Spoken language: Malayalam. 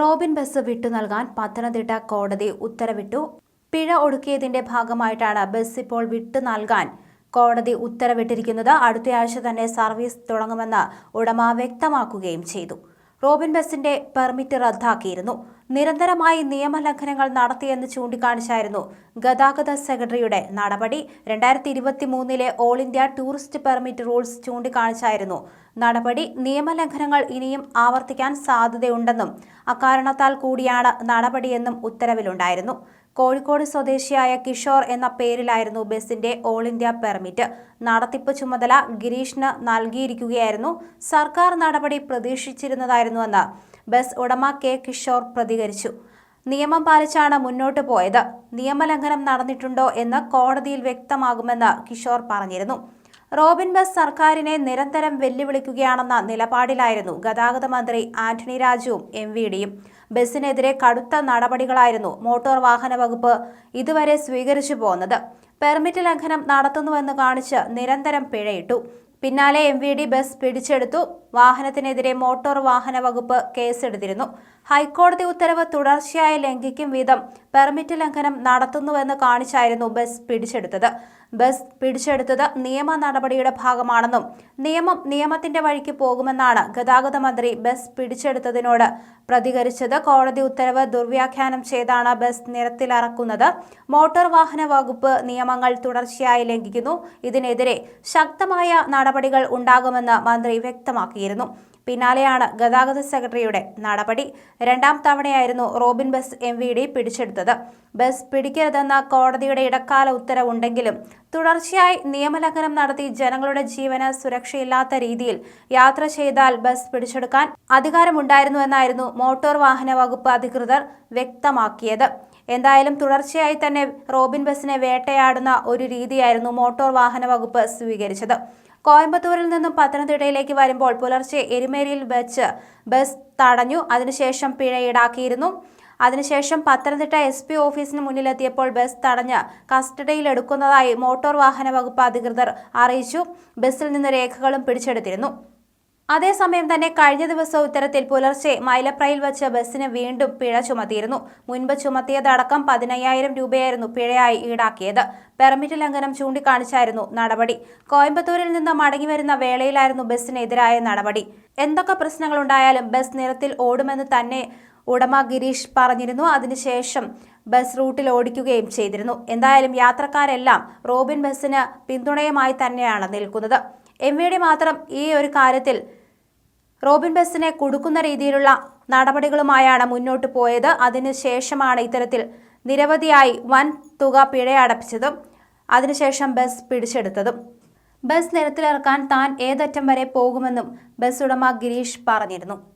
റോബിൻ ബസ് വിട്ടു നൽകാൻ പത്തനംതിട്ട കോടതി ഉത്തരവിട്ടു. പിഴ ഒടുക്കിയതിന്റെ ഭാഗമായിട്ടാണ് ബസ് ഇപ്പോൾ വിട്ടു നൽകാൻ കോടതി ഉത്തരവിട്ടിരിക്കുന്നത്. അടുത്തയാഴ്ച തന്നെ സർവീസ് തുടങ്ങുമെന്ന് ഉടമ വ്യക്തമാക്കുകയും ചെയ്തു. റോബിൻ ബസിന്റെ പെർമിറ്റ് റദ്ദാക്കിയിരുന്നു. നിരന്തരമായി നിയമലംഘനങ്ങൾ നടത്തിയെന്ന് ചൂണ്ടിക്കാണിച്ചായിരുന്നു ഗതാഗത സെക്രട്ടറിയുടെ നടപടി. രണ്ടായിരത്തി ഇരുപത്തി മൂന്നിലെ all India tourist permit rules ചൂണ്ടിക്കാണിച്ചായിരുന്നു നടപടി. നിയമലംഘനങ്ങൾ ഇനിയും ആവർത്തിക്കാൻ സാധ്യതയുണ്ടെന്നും അക്കാരണത്താൽ കൂടിയാണ് നടപടിയെന്നും ഉത്തരവിലുണ്ടായിരുന്നു. കോഴിക്കോട് സ്വദേശിയായ കിഷോർ എന്ന പേരിലായിരുന്നു ബസിന്റെ ഓൾ ഇന്ത്യ പെർമിറ്റ്. നടത്തിപ്പ് ചുമതല ഗിരീഷിന് നൽകിയിരിക്കുകയായിരുന്നു. സർക്കാർ നടപടി പ്രതീക്ഷിച്ചിരുന്നതായിരുന്നുവെന്ന് ബസ് ഉടമ കെ കിഷോർ പ്രതികരിച്ചു. നിയമം പാലിച്ചാണ് മുന്നോട്ട് പോയത്. നിയമലംഘനം നടന്നിട്ടുണ്ടോ എന്ന് കോടതിയിൽ വ്യക്തമാകുമെന്ന് കിഷോർ പറഞ്ഞിരുന്നു. റോബിൻ ബസ് സർക്കാരിനെ നിരന്തരം വെല്ലുവിളിക്കുകയാണെന്ന നിലപാടിലായിരുന്നു ഗതാഗത മന്ത്രി ആന്റണി രാജുവും എം വി ഡിയും. ബസ്സിനെതിരെ കടുത്ത നടപടികളായിരുന്നു മോട്ടോർ വാഹന വകുപ്പ് ഇതുവരെ സ്വീകരിച്ചു പോന്നത്. പെർമിറ്റ് ലംഘനം നടത്തുന്നുവെന്ന് കാണിച്ച് നിരന്തരം പിഴയിട്ടു. പിന്നാലെ എം ബസ് പിടിച്ചെടുത്തു. വാഹനത്തിനെതിരെ മോട്ടോർ വാഹന വകുപ്പ് കേസെടുത്തിരുന്നു. ഹൈക്കോടതി ഉത്തരവ് തുടർച്ചയായി ലംഘിക്കും വിധം പെർമിറ്റ് ലംഘനം നടത്തുന്നുവെന്ന് കാണിച്ചായിരുന്നു ബസ് പിടിച്ചെടുത്തത്. ബസ് പിടിച്ചെടുത്തത് നിയമ നടപടിയുടെ ഭാഗമാണെന്നും നിയമം നിയമത്തിന്റെ വഴിക്ക് പോകുമെന്നാണ് ഗതാഗത മന്ത്രി ബസ് പിടിച്ചെടുത്തതിനോട് പ്രതികരിച്ചത്. കോടതി ഉത്തരവ് ദുർവ്യാഖ്യാനം ചെയ്താണ് ബസ് നിരത്തിലിറക്കുന്നത്. മോട്ടോർ വാഹന വകുപ്പ് നിയമങ്ങൾ തുടർച്ചയായി ലംഘിക്കുന്നു. ഇതിനെതിരെ ശക്തമായ നടപടികൾ ഉണ്ടാകുമെന്ന് മന്ത്രി വ്യക്തമാക്കിയിരുന്നു പിന്നാലെയാണ് ഗതാഗത സെക്രട്ടറിയുടെ നടപടി. രണ്ടാം തവണയായിരുന്നു Robin bus M V D പിടിച്ചെടുത്തത്. ബസ് പിടിക്കരുതെന്ന കോടതിയുടെ ഇടക്കാല ഉത്തരവുണ്ടെങ്കിലും തുടർച്ചയായി നിയമലംഘനം നടത്തി ജനങ്ങളുടെ ജീവന് സുരക്ഷയില്ലാത്ത രീതിയിൽ യാത്ര ചെയ്താൽ ബസ് പിടിച്ചെടുക്കാൻ അധികാരമുണ്ടായിരുന്നുവെന്നായിരുന്നു മോട്ടോർ വാഹന വകുപ്പ് അധികൃതർ വ്യക്തമാക്കിയത്. എന്തായാലും തുടർച്ചയായി തന്നെ റോബിൻ ബസിനെ വേട്ടയാടുന്ന ഒരു രീതിയായിരുന്നു മോട്ടോർ വാഹന വകുപ്പ് സ്വീകരിച്ചത്. കോയമ്പത്തൂരിൽ നിന്നും പത്തനംതിട്ടയിലേക്ക് വരുമ്പോൾ പുലർച്ചെ എരുമേലിയിൽ വെച്ച് ബസ് തടഞ്ഞു. അതിനുശേഷം പിഴ ഈടാക്കിയിരുന്നു. അതിനുശേഷം പത്തനംതിട്ട എസ് പി ഓഫീസിന് മുന്നിലെത്തിയപ്പോൾ ബസ് തടഞ്ഞ് കസ്റ്റഡിയിലെടുക്കുന്നതായി മോട്ടോർ വാഹന വകുപ്പ് അധികൃതർ അറിയിച്ചു. ബസ്സിൽ നിന്ന് രേഖകളും പിടിച്ചെടുത്തിരുന്നു. അതേസമയം തന്നെ കഴിഞ്ഞ ദിവസം ഉത്തരത്തിൽ പുലർച്ചെ മൈലപ്രയിൽ വെച്ച് ബസ്സിന് വീണ്ടും പിഴ ചുമത്തിയിരുന്നു. മുൻപ് ചുമത്തിയതടക്കം പതിനയ്യായിരം രൂപയായിരുന്നു പിഴയായി ഈടാക്കിയത്. പെർമിറ്റ് ലംഘനം ചൂണ്ടിക്കാണിച്ചായിരുന്നു നടപടി. കോയമ്പത്തൂരിൽ നിന്ന് മടങ്ങി വരുന്ന വേളയിലായിരുന്നു ബസ്സിനെതിരായ നടപടി. എന്തൊക്കെ പ്രശ്നങ്ങളുണ്ടായാലും ബസ് നിരത്തിൽ ഓടുമെന്ന് തന്നെ ഉടമ ഗിരീഷ് പറഞ്ഞിരുന്നു. അതിനുശേഷം ബസ് റൂട്ടിൽ ഓടിക്കുകയും ചെയ്തിരുന്നു. എന്തായാലും യാത്രക്കാരെല്ലാം റോബിൻ ബസ്സിന് പിന്തുണയുമായി തന്നെയാണ് നിൽക്കുന്നത്. എം വി ഡി മാത്രം ഈ ഒരു കാര്യത്തിൽ റോബിൻ ബസ്സിനെ കൊടുക്കുന്ന രീതിയിലുള്ള നടപടികളുമായാണ് മുന്നോട്ട് പോയത്. അതിനുശേഷമാണ് ഇത്തരത്തിൽ നിരവധിയായി വൻ തുക പിഴയടപ്പിച്ചതും അതിനുശേഷം ബസ് പിടിച്ചെടുത്തതും. ബസ് നിരത്തിലിറക്കാൻ താൻ ഏതറ്റം വരെ പോകുമെന്നും ബസ് ഉടമ ഗിരീഷ് പറഞ്ഞിരുന്നു.